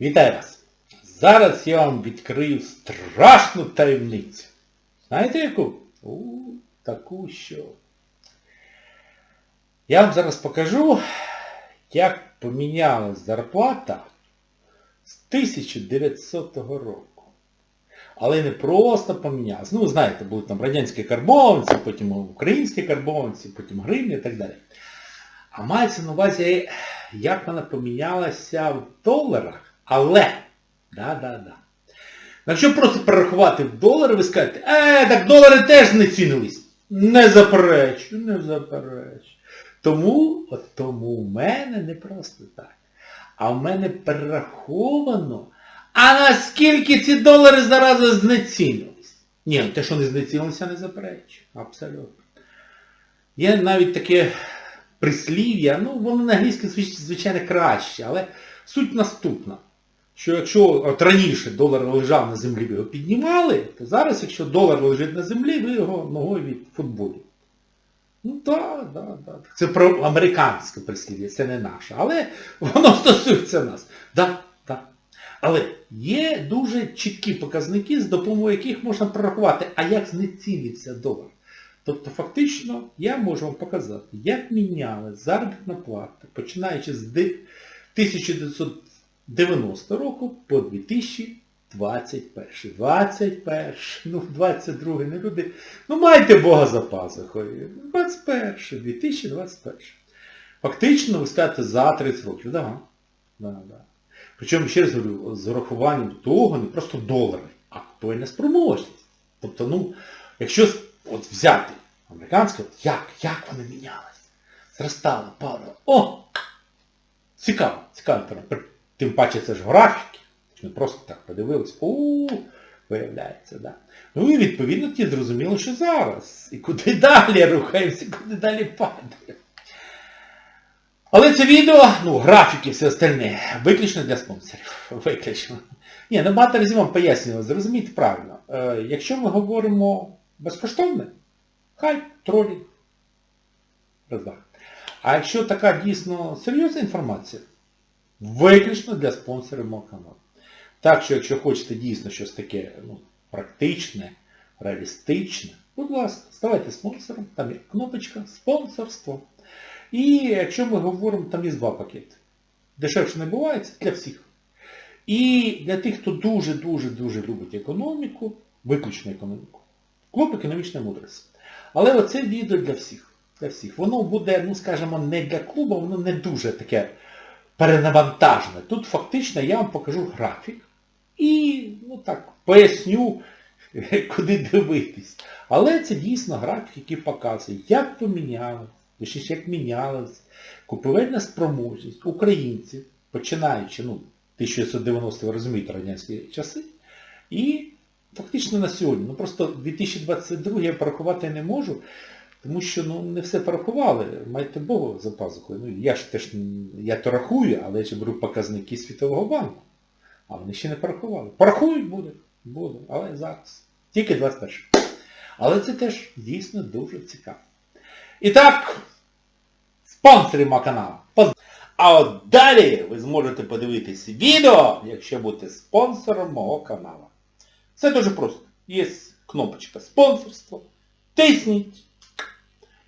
Вітаю вас! Зараз я вам відкрию страшну таємницю. Знаєте яку? У, таку що. Я вам зараз покажу, як помінялась зарплата з 1900 року. Але не просто помінялась. Ну, ви знаєте, були там радянські карбованці, потім українські карбованці, потім гривні і так далі. А мається на увазі, як вона помінялася в доларах. Але, да-да-да. Якщо просто перерахувати в долари, ви скажете, е, так долари теж не цінились. Не заперечу, не заперечу. Тому, от тому в мене не просто так. А в мене перераховано, а наскільки ці долари зараз знецінились. Ні, те, що не знецінилися, не заперечу. Абсолютно. Є навіть таке прислів'я, ну воно на англійській звичайно краще, але суть наступна. Що якщо от раніше долар лежав на землі, ви його піднімали, то зараз, якщо долар лежить на землі, ви його ногою від футболі. Ну так, так, так. Це про американське прислів'я, це не наше. Але воно стосується нас. Так, так. Але є дуже чіткі показники, з допомогою яких можна прорахувати, а як знецінився долар. Тобто фактично я можу вам показати, як міняли заробітна плата, починаючи з 1990 року по 2021. 21, ну 22 не люди. Ну майте Бога за пазухою. 21, 2021. Фактично ви скажете за 30 років. Да. Да, да. Причому, ще раз говорю, з урахуванням того, не просто долари, а актуальна спроможність. Тобто, ну, якщо от взяти американське, от як, як вони мінялись? Зростало, падало. О! Цікаво, цікаво. Тим паче це ж графіки. Ми просто так подивились. У, виявляється, да. Ну і відповідно ті зрозуміло, що зараз. І куди далі рухаємося, куди далі падає. Але це відео, ну, графіки, все остальне, виключно для спонсорів. Виключно. Ні, ну багато разів вам пояснював, зрозумійте правильно. Е, якщо ми говоримо безкоштовне, хай тролінг. Роздах. А якщо така дійсно серйозна інформація, виключно для спонсорів мого каналу. Так що, якщо хочете дійсно щось таке ну, практичне, реалістичне, будь ласка, ставайте спонсором, там є кнопочка спонсорство. І якщо ми говоримо, там є два пакети. Дешевше не буває, це для всіх. І для тих, хто дуже-дуже-дуже любить економіку, виключно економіку, клуб економічної мудрості. Але оце відео для всіх. Для всіх. Воно буде, ну скажімо, не для клубу, воно не дуже таке перенавантажене. Тут фактично я вам покажу графік і, ну так, поясню, куди дивитись. Але це дійсно графік, який показує, як помінялося, точніше, як мінялося купівельна спроможність українців, починаючи, ну, 1990 ви розумієте, радянські часи, і фактично на сьогодні. Ну просто 2022 я порахувати не можу, тому що ну, не все порахували. Майте Бога за пазухою. Ну, я ж теж я то рахую, але я ж беру показники Світового банку. А вони ще не порахували. Порахують буде, буде, але зараз. Тільки 21. Але це теж дійсно дуже цікаво. І так, спонсори мого каналу. А от далі ви зможете подивитись відео, якщо будете спонсором мого каналу. Це дуже просто. Є кнопочка спонсорство. Тисніть.